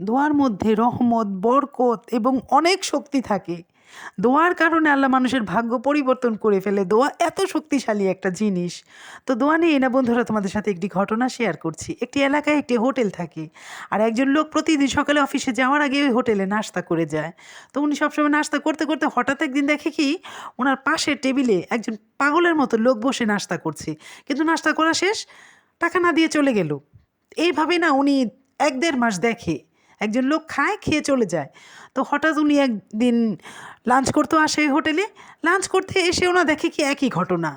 দোয়ার মধ্যে রহমত, বরকত এবং অনেক শক্তি থাকে। দোয়ার কারণে আল্লাহ মানুষের ভাগ্য পরিবর্তন করে ফেলে। দোয়া এত শক্তিশালী একটা জিনিস। তো দোয়া নিয়ে না বন্ধুরা, তোমাদের সাথে একটি ঘটনা শেয়ার করছি। একটি এলাকায় একটি হোটেল থাকে আর একজন লোক প্রতিদিন সকালে অফিসে যাওয়ার আগে ওই হোটেলে নাস্তা করে যায়। তো উনি সবসময় নাস্তা করতে করতে হঠাৎ একদিন দেখে কি ওনার পাশের টেবিলে একজন পাগলের মতো লোক বসে নাস্তা করছে। কিন্তু নাস্তা করা শেষ, টাকা না দিয়ে চলে গেল। এইভাবে না উনি এক দেড় মাস দেখে। একজন লোক খায়, খেয়ে চলে যায়। তো হঠাৎ উনি একদিন লাঞ্চ করতে আসে হোটেলে। লাঞ্চ করতে এসে ওনা দেখে কি একই ঘটনা।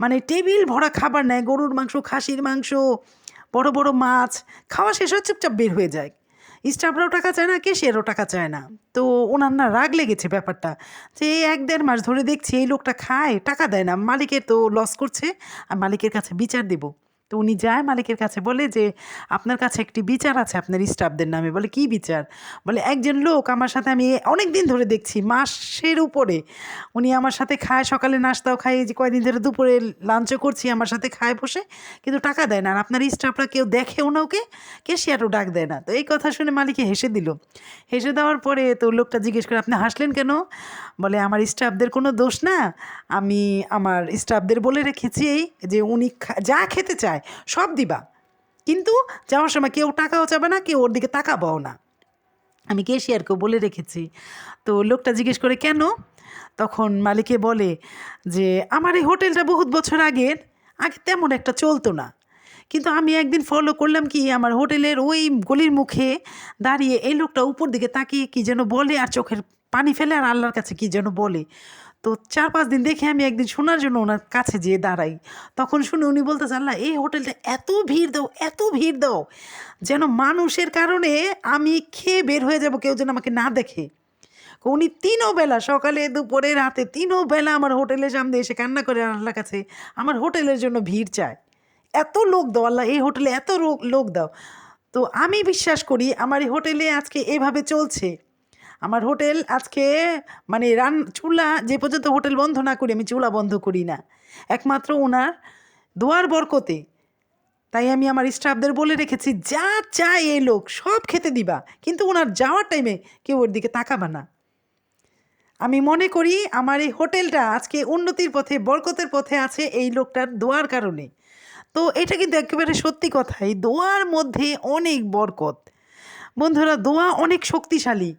মানে টেবিল ভরা খাবার নেয়, গরুর মাংস, খাসির মাংস, বড় বড় মাছ, খাওয়া শেষ হয়ে চুপচাপ বের হয়ে যায়। স্টাফরাও টাকা চায় না কেশিয়ারও টাকা চায় না। তো ওনার না রাগ লেগেছে ব্যাপারটা, যে এই এক দেড় মাস ধরে দেখছি এই লোকটা খায়, টাকা দেয় না, মালিকের তো লস করছে, আর মালিকের কাছে বিচার দেবো। তো উনি যায় মালিকের কাছে, বলে যে, আপনার কাছে একটি বিচার আছে, আপনার স্টাফদের নামে। বলে, কি বিচার? বলে, একজন লোক আমার সাথে আমি অনেক দিন ধরে দেখছি, মাসের উপরে। উনি আমার সাথে খায়, সকালে নাস্তাও খায় যে কয়দিন ধরে দুপুরে লাঞ্চও করছি, আমার সাথে খায় বসে, কিন্তু টাকা দেয় না। আর আপনার স্টাফরা কেউ দেখেও না ওকে কেশিয়ারও ডাক দেয় না। তো এই কথা শুনে মালিকে হেসে দিল। হেসে দেওয়ার পরে তো লোকটা জিজ্ঞেস করে, আপনি হাসলেন কেন? বলে, আমার স্টাফদের কোনো দোষ না। আমি আমার স্টাফদের বলে রেখেছি যে, উনি যা খেতে চায় সব দিবা। কিন্তু যাওয়ার সময় কেউ টাকাও চাবে না, কেউ ওর দিকে তাকাবাও না। আমি কেশিয়ারকেও বলে রেখেছি। তো লোকটা জিজ্ঞেস করে, কেন? তখন মালিকে বলে যে, আমার এই হোটেলটা বহুত বছর আগের, আগে তেমন একটা চলতো না। কিন্তু আমি একদিন ফলো করলাম কি, আমার হোটেলের ওই গলির মুখে দাঁড়িয়ে এই লোকটা উপর দিকে তাকিয়ে কি যেন বলে আর চোখের পানি ফেলে আর আল্লাহর কাছে কি যেন বলে। তো চার পাঁচ দিন দেখে আমি একদিন শোনার জন্য ওনার কাছে যেয়ে দাঁড়াই। তখন শুনে উনি বলতেছে, আল্লাহ, এই হোটেলটা এত ভিড় দাও, এত ভিড় দাও, যেন মানুষের কারণে আমি খেয়ে বের হয়ে যাব, কেউ যেন আমাকে না দেখে। উনি তিনও বেলা, সকালে, দুপুরে, রাতে, তিনও বেলা আমার হোটেলের সামনে এসে কান্না করে আল্লাহর কাছে আমার হোটেলের জন্য ভিড় চায়। এত লোক দাও, আল্লাহ, এই হোটেলে এত লোক দাও। তো আমি বিশ্বাস করি, আমার এই হোটেলে আজকে এভাবে চলছে। আমার হোটেল আজকে মানে রান, চুলা যে পর্যন্ত হোটেল বন্ধ না করি আমি চুলা বন্ধ করি না। একমাত্র ওনার দোয়ার বরকতে। তাই আমি আমার স্টাফদের বলে রেখেছি, যা চায় এই লোক, সব খেতে দিবা। কিন্তু ওনার যাওয়ার টাইমে কেউ ওর দিকে তাকাবা না। আমি মনে করি আমার এই হোটেলটা আজকে উন্নতির পথে, বরকতের পথে আছে এই লোকটার দোয়ার কারণে। তো এটা কিন্তু একেবারে সত্যি কথা, এই দোয়ার মধ্যে অনেক বরকত। বন্ধুরা, দোয়া অনেক শক্তিশালী।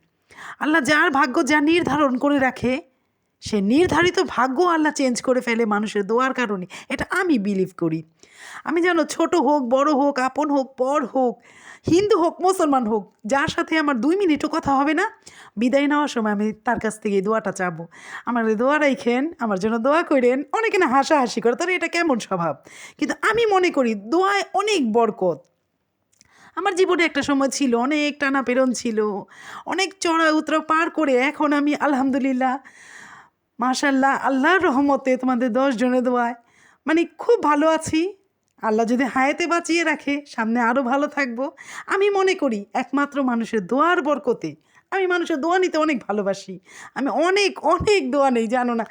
আল্লাহ যার ভাগ্য যা নির্ধারণ করে রাখে, সে নির্ধারিত ভাগ্য আল্লাহ চেঞ্জ করে ফেলে মানুষের দোয়ার কারণে। এটা আমি বিলিভ করি। আমি জানো ছোট হোক, বড় হোক, আপন হোক, পর হোক, হিন্দু হোক, মুসলমান হোক, যার সাথে আমার দুই মিনিটও কথা হবে না, বিদায় নেওয়ার সময় আমি তার কাছ থেকে দোয়াটা চাবো। আমার দোয়া রাইখেন, আমার জন্য দোয়া করেন, অনেকে না হাসাহাসি করে, তাহলে এটা কেমন স্বভাব? কিন্তু আমি মনে করি দোয়ায় অনেক বরকত। আমার জীবনে একটা সময় ছিল, অনেক টানা পেরন ছিল, অনেক চড়া উতরা পার করে এখন আমি আলহামদুলিল্লাহ মাশাল্লাহ আল্লাহর রহমতে তোমাদের দশ জনে দোয়ায় মানে খুব ভালো আছি। আল্লাহ যদি হায়াতে বাঁচিয়ে রাখে, সামনে আরও ভালো থাকব। আমি মনে করি একমাত্র মানুষের দোয়ার বরকতে, আমি মানুষের দোয়া নিতে অনেক ভালোবাসি। আমি অনেক অনেক দোয়া নেই, জানো না।